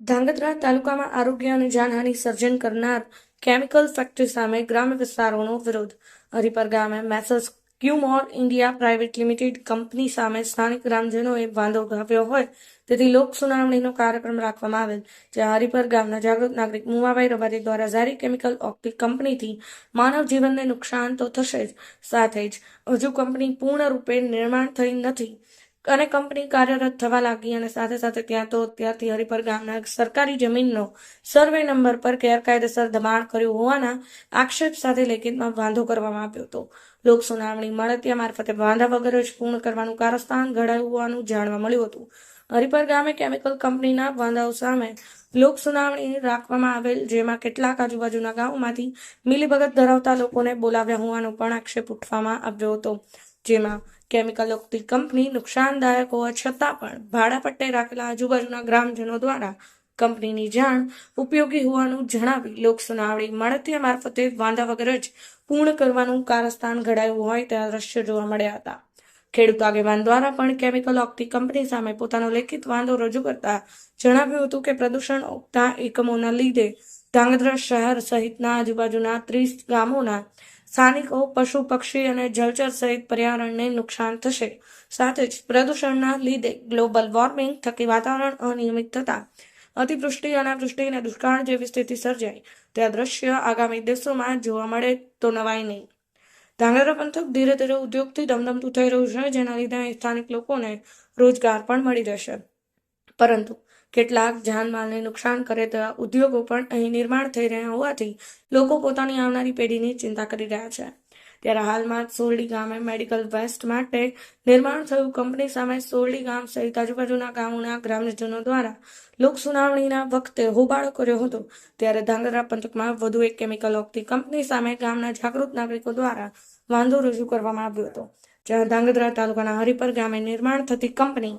ધાંગધ્રા તાલુકામાં આરોગ્ય અને જાનહાનિ સર્જન કરનાર કેમિકલ ફેક્ટરી સામે ગ્રામ્ય વિસ્તારોનો વિરોધ. હરિપર ગામે મેસર્સ ક્યુમોર ઇન્ડિયા પ્રાઇવેટ લિમિટેડ કંપની સામે સ્થાનિક ગ્રામજનોએ વાંધો ઉઠાવ્યો હોય તેથી લોક સુનાવણીનો કાર્યક્રમ રાખવામાં આવેલ, જ્યાં હરિપર ગામના જાગૃત નાગરિક મુવાભાઈ રબારી દ્વારા ઝારી કેમિકલ ઓક્ટિક કંપનીથી માનવ જીવનને નુકસાન તો થશે જ, સાથે જ હજુ કંપની પૂર્ણરૂપે નિર્માણ થઈ નથી. અને કંપની કાર્યરત થવા લાગી અને સાથે સાથે ત્યાં તો ત્યાંથી હરિપર ગામના સરકારી જમીનનો સર્વે નંબર પર ગેરકાયદેસર દબાણ કર્યું હોવાના આક્ષેપ સાથે લેખિતમાં વાંધો કરવામાં આવ્યો હતો. લોક સુનાવણી મળતિયા મારફતે વાંધા વગર જ પૂર્ણ કરવાનું કારસ્થાન ઘડાયું હોવાનું જાણવા મળ્યું હતું. હરિપર ગામે કેમિકલ કંપનીના વાંધાઓ સામે લોક સુનાવણી રાખવામાં આવેલ, જેમાં કેટલાક આજુબાજુના ગામોમાંથી મિલીભગત ધરાવતા લોકોને બોલાવ્યા હોવાનો પણ આક્ષેપ ઉઠવામાં આવ્યો હતો. જેમાં કેમિકલ કંપની નુકસાનદાયક હોવા છતાં પણ ભાડા પટ્ટે રાખેલા આજુબાજુના ગ્રામજનો દ્વારા કંપનીની જાણ ઉપયોગી હોવાનું જણાવી લોક સુનાવણી મળતિયા મારફતે વાંધા વગર જ પૂર્ણ કરવાનું કારસ્થાન ઘડાયું હોય તેવા દ્રશ્યો જોવા મળ્યા હતા. ખેડૂત આગેવાન દ્વારા પણ કેમિકલ ઓક્તી કંપની સામે પોતાનો લેખિત વાંધો રજૂ કરતા જણાવ્યું હતું કે પ્રદૂષણ ઓગતા એકમોના લીધે ધાંગધ્રા શહેર સહિતના આજુબાજુના ત્રીસ ગામોના સ્થાનિકો, પશુ પક્ષી અને જળચર સહિત પર્યાવરણને નુકસાન થશે. સાથે જ પ્રદૂષણના લીધે ગ્લોબલ વોર્મિંગ થકી વાતાવરણ અનિયમિત થતા અતિવૃષ્ટિ, અનાવૃષ્ટિ અને દુષ્કાળ જેવી સ્થિતિ સર્જાય તે દ્રશ્ય આગામી દિવસોમાં જોવા મળે તો નવાય નહીં. ધાંગધ્રા પંથક ધીરે ધીરે ઉદ્યોગથી ધમધમતું થઈ રહ્યું છે, જેના લીધે સ્થાનિક લોકોને રોજગાર પણ મળી રહેશે. પરંતુ કેટલાક જાનમાલને નુકસાન કરે તેવા ઉદ્યોગો પણ અહીં નિર્માણ થઈ રહ્યા હોવાથી લોકો પોતાની આવનારી પેઢીની ચિંતા કરી રહ્યા છે. ત્યારે હાલમાં સોરડી ગામે મેડિકલ વેસ્ટ માટે નિર્માણ થયું કંપની સામે સોરડી ગામ સહિત આજુબાજુના ગામોના ગ્રામજનો દ્વારા લોક સુનાવણીના વખતે હોબાળો કર્યો હતો. ત્યારે ધાંગધ્રા પંથકમાં વધુ એક કેમિકલ ઓગતી કંપની સામે ગામના જાગૃત નાગરિકો દ્વારા વાંધો રજૂ કરવામાં આવ્યો હતો. જ્યાં ધાંગધ્રા તાલુકાના હરિપર ગામે નિર્માણ થતી કંપની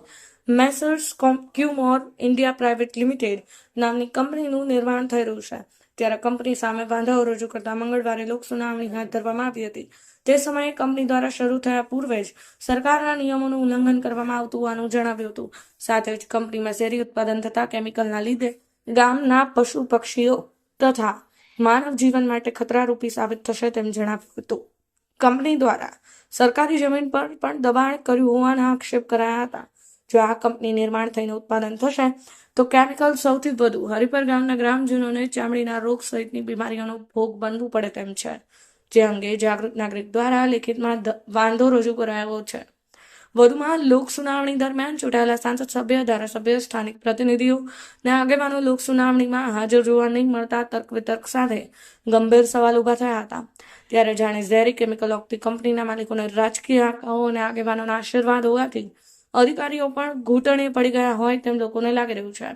મેસર્સ ક્યુમોર ઇન્ડિયા પ્રાઇવેટ લિમિટેડ નામની કંપનીનું નિર્માણ થઈ રહ્યું છે. ત્યારે કંપની સામે વાંધાઓ રજૂ કરતા મંગળવારે લોક સુનાવણી હાથ ધરવામાં આવી હતી. તે સમયે કંપની દ્વારા શરૂ થયા પૂર્વે જ સરકારના નિયમોનું ઉલ્લંઘન કરવામાં આવતું હોવાનું જણાવ્યું હતું. સાથે જ કંપનીમાં શેરી ઉત્પાદન થતા કેમિકલના લીધે ગામના પશુ પક્ષીઓ તથા માનવ જીવન માટે ખતરારૂપી સાબિત થશે તેમ જણાવ્યું હતું. કંપની દ્વારા સરકારી જમીન પર પણ દબાણ કર્યું હોવાના આક્ષેપ કરાયા હતા. જો આ કંપની નિર્માણ થઈને ઉત્પાદન થશે, તો કેમિકલ સૌથી વધુ હરિપર ગામના ગ્રામજનોને ચામડીના રોગ સહિતની બીમારીઓનો ભોગ બનવું પડે તેમ છે. જે અંગે જાગૃત નાગરિક દ્વારા લેખિતમાં વાંધો રજૂ કરાયો છે. વધુમાં લોક સુનાવણી દરમિયાન ચૂંટાયેલા સાંસદ સભ્ય, ધારાસભ્ય, સ્થાનિક પ્રતિનિધિઓ ને આગેવાનો લોક સુનાવણીમાં હાજર જોવા નહીં મળતા તર્ક વિતર્ક સાથે ગંભીર સવાલ ઊભા થયા હતા. ત્યારે જાણે ઝેરી કેમિકલ ઓક્ટી કંપનીના માલિકોને રાજકીય આંકાઓ અને આગેવાનોના આશીર્વાદ હોવાથી અધિકારીઓ પણ ઘૂંટણે પડી ગયા હોય તેમ લોકોને લાગી રહ્યું છે.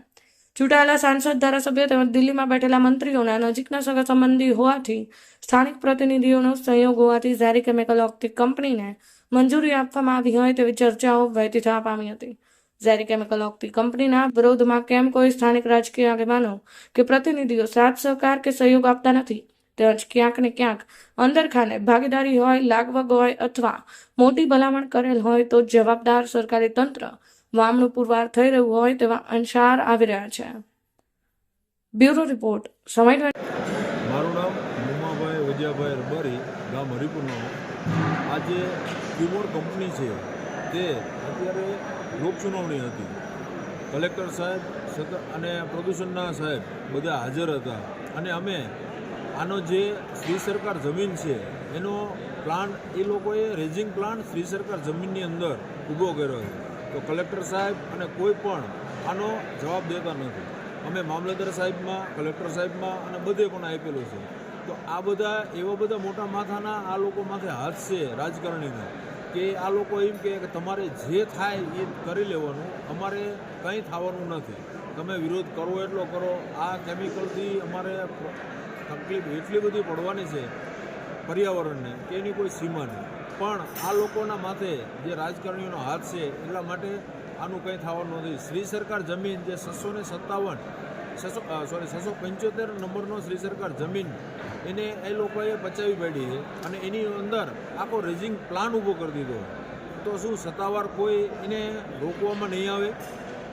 ચૂંટાયેલા સાંસદ ધારાસભ્યો તેમજ દિલ્હીમાં બેઠેલા મંત્રીઓના નજીકના સગા સંબંધી હોવાથી સ્થાનિક પ્રતિનિધિઓનો સહયોગ હોવાથી ઝેરી કેમિકલ ઓક્ટિક કંપનીને મંજૂરી આપવામાં આવી હોય તેવી ચર્ચાઓ વહેતી થવા પામી હતી. ઝેરી કેમિકલ ઓક્ટી કંપનીના વિરોધમાં કેમ કોઈ સ્થાનિક રાજકીય આગેવાનો કે પ્રતિનિધિઓ સાથ સહકાર કે સહયોગ આપતા નથી? તેમજ ક્યાંક ને ક્યાંક અંદરખાને ભાગીદારી હોય, લાગવગ હોય અથવા મોટી ભલામણ કરેલ હોય તો જવાબદાર સરકારી તંત્ર વામણું પુરવાર થઈ રહ્યું હોય તેવા અંશાર આવી રહ્યા છે. બ્યુરો રિપોર્ટ સમય મારું નામ મુમાભાઈ વજિયાભાઈ રબારી, ગામ હરિપુરનો આજે ક્યુમોર કંપની છે તે અત્યારે લોકસુનાવણી હતી. કલેક્ટર સાહેબ અને પ્રદૂષણના સાહેબ બધા હાજર હતા. અને અમે આનો જે શ્રી સરકાર જમીન છે, એનો પ્લાન એ લોકોએ રેઝિંગ પ્લાન શ્રી સરકાર જમીનની અંદર ઊભો કર્યો છે. તો કલેક્ટર સાહેબ અને કોઈ પણ આનો જવાબ દેતા નથી. અમે મામલતદાર સાહેબમાં, કલેક્ટર સાહેબમાં અને બધે પણ આપેલું છે. તો આ બધા, એવા બધા મોટા માથાના આ લોકો માથે હાથ છે રાજકારણીના, કે આ લોકો એમ કે તમારે જે થાય એ કરી લેવાનું, અમારે કંઈ થવાનું નથી. તમે વિરોધ કરો એટલો કરો, આ કેમિકલથી અમારે તકલીફ એટલી બધી પડવાની છે પર્યાવરણને કે એની કોઈ સીમા નહીં. પણ આ લોકોના માથે જે રાજકારણીઓનો હાથ છે, એટલા માટે આનું કંઈ થવાનું નથી. શ્રી સરકાર જમીન જે છસો ને સત્તાવન, છસો સોરી છસો પંચોતેર નંબરનો શ્રી સરકાર જમીન, એને એ લોકોએ પચાવી પાડી છે અને એની અંદર આખો રેઝિંગ પ્લાન ઊભો કરી દીધો. તો શું સત્તાવાર કોઈ એને રોકવામાં નહીં આવે?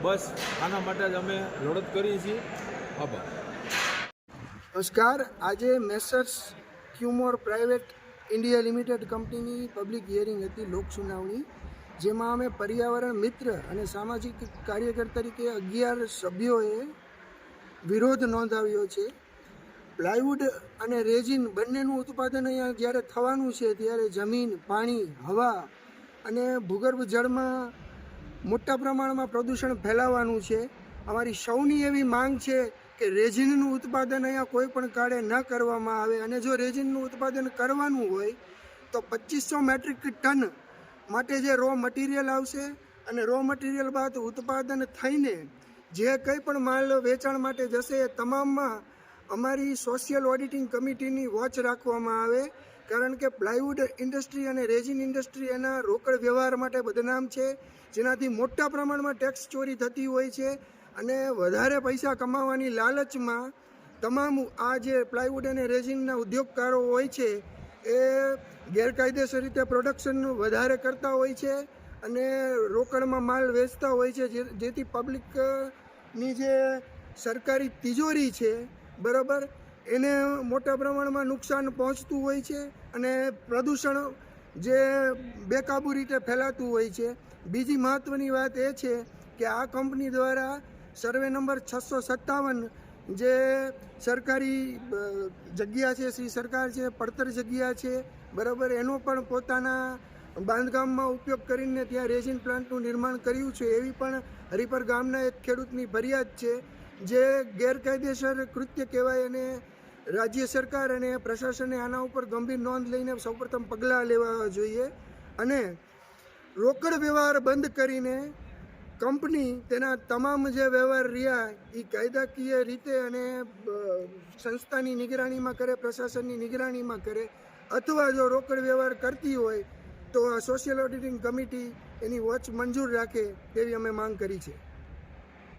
બસ આના માટે જ અમે લડત કરીએ છીએ. આભાર. નમસ્કાર. આજે મેસર્સ ક્યુમોર પ્રાઇવેટ ઇન્ડિયા લિમિટેડ કંપનીની પબ્લિક હિયરિંગ હતી લોક સુનાવણી, જેમાં અમે પર્યાવરણ મિત્ર અને સામાજિક કાર્યકર તરીકે અગિયાર સભ્યોએ વિરોધ નોંધાવ્યો છે. પ્લાયવુડ અને રેઝિન બંનેનું ઉત્પાદન અહીંયા જ્યારે થવાનું છે, ત્યારે જમીન, પાણી, હવા અને ભૂગર્ભ જળમાં મોટા પ્રમાણમાં પ્રદૂષણ ફેલાવાનું છે. અમારી સૌની એવી માંગ છે કે રેઝિનનું ઉત્પાદન અહીંયા કોઈ પણ કાળે ન કરવામાં આવે અને જો રેઝિનનું ઉત્પાદન કરવાનું હોય, તો પચીસો મેટ્રિક ટન માટે જે રો મટીરિયલ આવશે અને રો મટીરિયલ બાદ ઉત્પાદન થઈને જે કંઈ પણ માલ વેચાણ માટે જશે એ તમામમાં અમારી સોશિયલ ઓડિટિંગ કમિટીની વોચ રાખવામાં આવે. કારણ કે પ્લાયવુડ ઇન્ડસ્ટ્રી અને રેઝિન ઇન્ડસ્ટ્રી એના રોકડ વ્યવહાર માટે બદનામ છે. જેનાથી મોટા પ્રમાણમાં ટેક્સ ચોરી થતી હોય છે અને વધારે પૈસા કમાવાની લાલચમાં તમામ આ જે પ્લાયવુડ અને રેઝિનના ઉદ્યોગકારો હોય છે એ ગેરકાયદેસર રીતે પ્રોડક્શન વધારે કરતા હોય છે અને રોકડમાં માલ વેચતા હોય છે. જેથી પબ્લિકની જે સરકારી તિજોરી છે, બરાબર એને મોટા પ્રમાણમાં નુકસાન પહોંચતું હોય છે અને પ્રદૂષણ જે બેકાબૂ રીતે ફેલાતું હોય છે. બીજી મહત્ત્વની વાત એ છે કે આ કંપની દ્વારા સર્વે નંબર છસો સત્તાવન જે સરકારી જગ્યા છે, શ્રી સરકાર છે, પડતર જગ્યા છે, બરાબર, એનો પણ પોતાના બાંધકામમાં ઉપયોગ કરીને ત્યાં રેઝિન પ્લાન્ટનું નિર્માણ કર્યું છે. એવી પણ હરિપર ગામના એક ખેડૂતની ફરિયાદ છે, જે ગેરકાયદેસર કૃત્ય કહેવાય અને રાજ્ય સરકાર અને પ્રશાસને આના ઉપર ગંભીર નોંધ લઈને સૌપ્રથમ પગલાં લેવા જોઈએ અને રોકડ વ્યવહાર બંધ કરીને કંપની તેના તમામ જે વ્યવહાર રહ્યા એ કાયદાકીય રીતે અને સંસ્થાની નિગરાણીમાં કરે, પ્રશાસનની નિગરાણીમાં કરે, અથવા જો રોકડ વ્યવહાર કરતી હોય તો સોશિયલ ઓડિટિંગ કમિટી એની વોચ મંજૂર રાખે તેવી અમે માંગ કરી છે.